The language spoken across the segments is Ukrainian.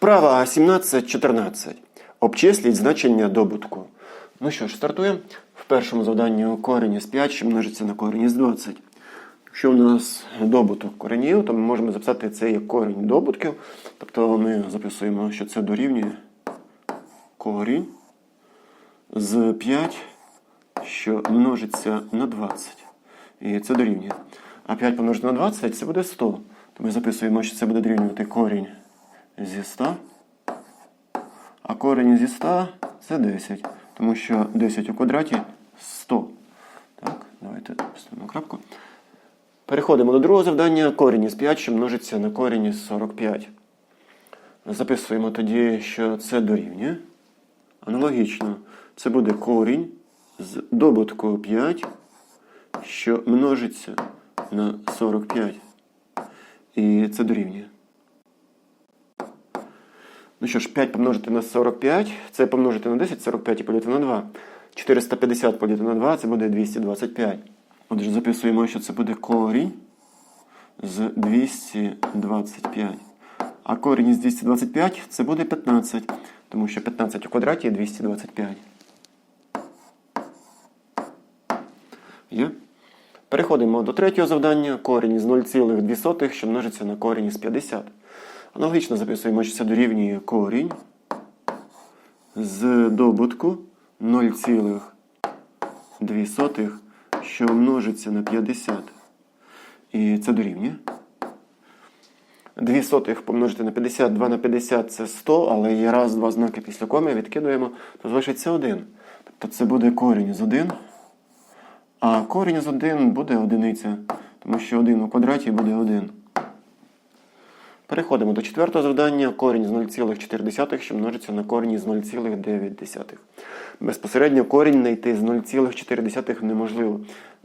Вправа 17-14. Обчисліть значення добутку. Ну що ж, стартуємо. В першому завданні корінь із 5, що множиться на корінь із 20. Якщо у нас добуток коренів, то ми можемо записати це як корінь добутків. Тобто ми записуємо, що це дорівнює корінь з 5, що множиться на 20. І це дорівнює. А 5 помножити на 20 це буде 100. То ми записуємо, що це буде дорівнювати корінь зі 100. А корінь зі 100 це 10. Тому що 10 у квадраті 100. Так, давайте поставимо крапку. Переходимо до другого завдання. Корінь із 5, що множиться на корінь із 45. Записуємо тоді, що це дорівнює. Аналогічно, це буде корінь з добутку 5, що множиться на 45. І це дорівнює. Ну що ж, 5 помножити на 45, це помножити на 10, 45 і поділити на 2. 450 поділити на 2, це буде 225. Отже, записуємо, що це буде корінь з 225. А корінь із 225 це буде 15, тому що 15 у квадраті є 225. Є? Переходимо до третього завдання. Корінь із 0,2, що множиться на корінь із 50. Аналогічно записуємо, що це дорівнює корінь з добутку 0,2, що множиться на 50. І це дорівнює. 2 сотих помножити на 50, 2 на 50 це 100, але є раз, два знаки після коми, відкидуємо, то залишиться 1. Тобто це буде корінь з 1. А корінь з 1 буде одиниця, тому що 1 у квадраті буде 1. Переходимо до четвертого завдання. Корінь з 0,4, що множиться на корінь з 0,9. Безпосередньо корінь знайти з 0,4 неможливо.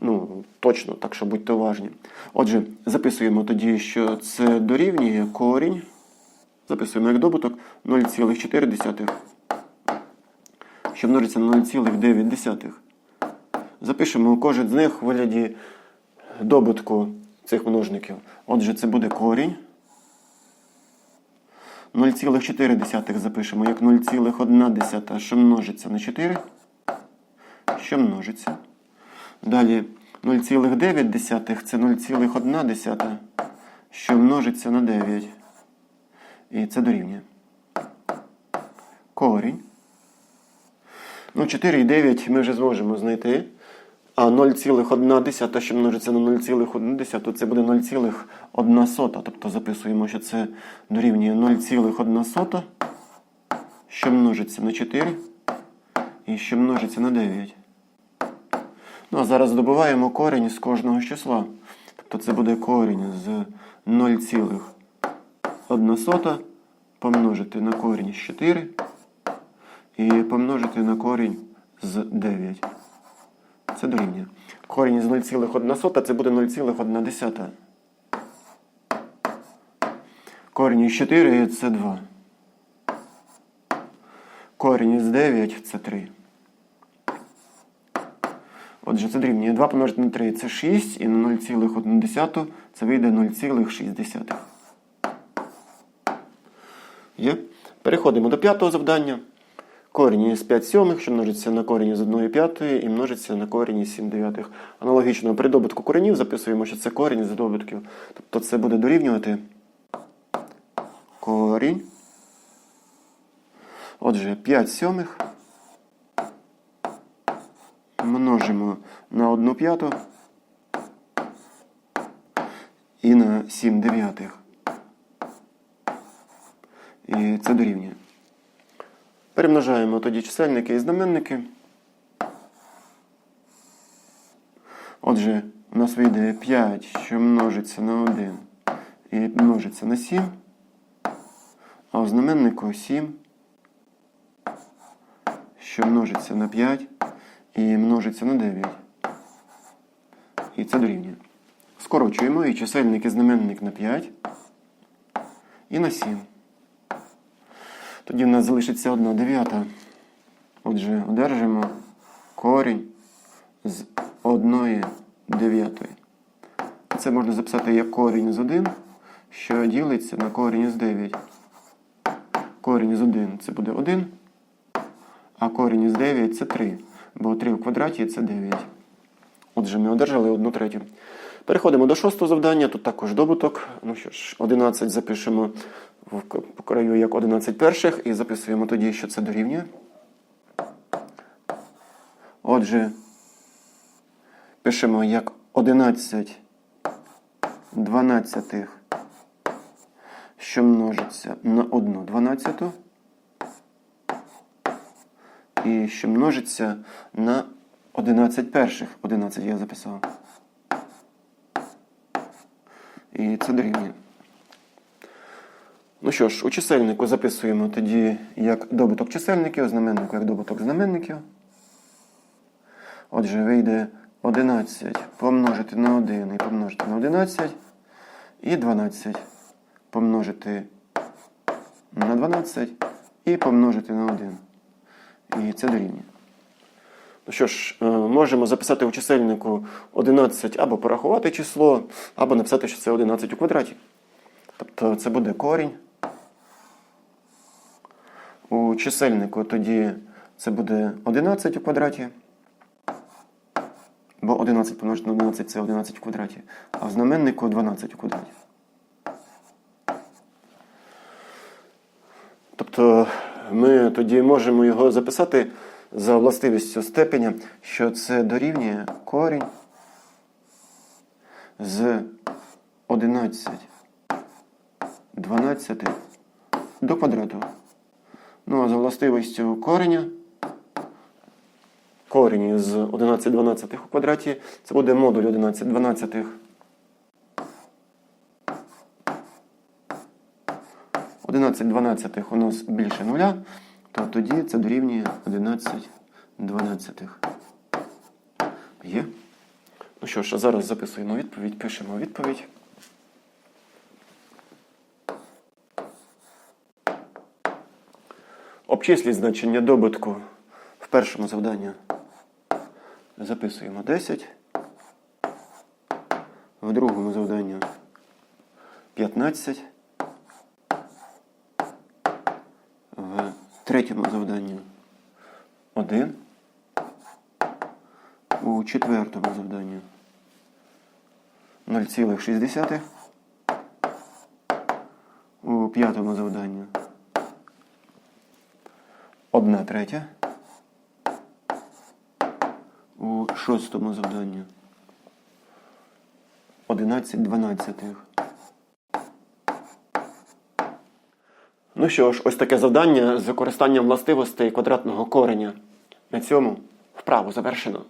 Ну, точно, так що будьте уважні. Отже, записуємо тоді, що це дорівнює корінь. Записуємо як добуток 0,4, що множиться на 0,9. Запишемо кожен з них в вигляді добутку цих множників. Отже, це буде корінь. 0,4 запишемо як 0,1, що множиться на 4, що множиться. Далі 0,9 це 0,1, що множиться на 9. І це дорівнює. Корінь. Ну, 4 і 9 ми вже зможемо знайти. А 0,1, що множиться на 0,1, то це буде 0,1. Тобто записуємо, що це дорівнює 0,1 що множиться на 4 і що множиться на 9. Ну, а зараз добуваємо корінь з кожного числа. Тобто це буде корінь з 0,1 помножити на корінь з 4 і помножити на корінь з 9. Це дорівнює. Корінь з 0,1 це буде 0,1. Корінь із 4 це 2. Корінь із 9 це 3. Отже, це дорівнює 2 помножити на 3 це 6, і на 0,1 це вийде 0,6. Є? Переходимо до п'ятого завдання. Корінь із 5 сьомих, що множиться на корінь з 1 п'ятої і множиться на корінь із 7 дев'ятих. Аналогічно при добутку коренів записуємо, що це корінь з добутків. Тобто це буде дорівнювати корінь. Отже, 5 сьомих множимо на 1 п'яту і на 7 дев'ятих. І це дорівнює. Перемножаємо тоді чисельники і знаменники. Отже, у нас вийде 5, що множиться на 1 і множиться на 7. А у знаменнику 7, що множиться на 5 і множиться на 9. І це дорівнює. Скорочуємо і чисельник і знаменник на 5 і на 7. Тоді в нас залишиться 1 дев'ята. Отже, одержимо корінь з 1 дев'ятої. Це можна записати як корінь з 1, що ділиться на корінь з 9. Корінь із 1 це буде 1, а корінь із 9 це 3. Бо 3 в квадраті це 9. Отже, ми одержали 1 третю. Переходимо до шостого завдання. Тут також добуток. Ну що ж, 11 запишемо в краю як 11 перших і записуємо тоді, що це дорівнює. Отже, пишемо як 11 дванадцятих, що множиться на 1 дванадцяту. І що множиться на 11 перших. 11 я записав. І це дорівнює. Ну що ж, у чисельнику записуємо тоді як добуток чисельників, знаменнику як добуток знаменників. Отже, вийде 11 помножити на 1 і помножити на 11. І 12 помножити на 12 і помножити на 1. І це дорівнює. Ну що ж, е, можемо записати у чисельнику 11 або порахувати число, або написати, що це 11 у квадраті. Тобто це буде корінь. У чисельнику тоді це буде 11 у квадраті. Бо 11 помножити на 11 це 11 у квадраті. А в знаменнику 12 у квадраті. Тобто ми тоді можемо його записати за властивістю степеня, що це дорівнює корінь з 11 12 до квадрату. Ну а за властивістю кореня корінь з 11 12 у квадраті це буде модуль 11 12. 11 12 у нас більше нуля, то тоді це дорівнює 11 12. Є? Ну що ж, зараз записуємо відповідь, пишемо відповідь. Обчисліть значення добутку в першому завданні. Записуємо 10. В другому завданні 15. В третьому завданні 1. У четвертому завданні 0,6. У п'ятому завданні 1 третя. У шостому завданні 11 дванадцятих. Ну що ж, ось таке завдання з використанням властивостей квадратного кореня. На цьому вправу завершено.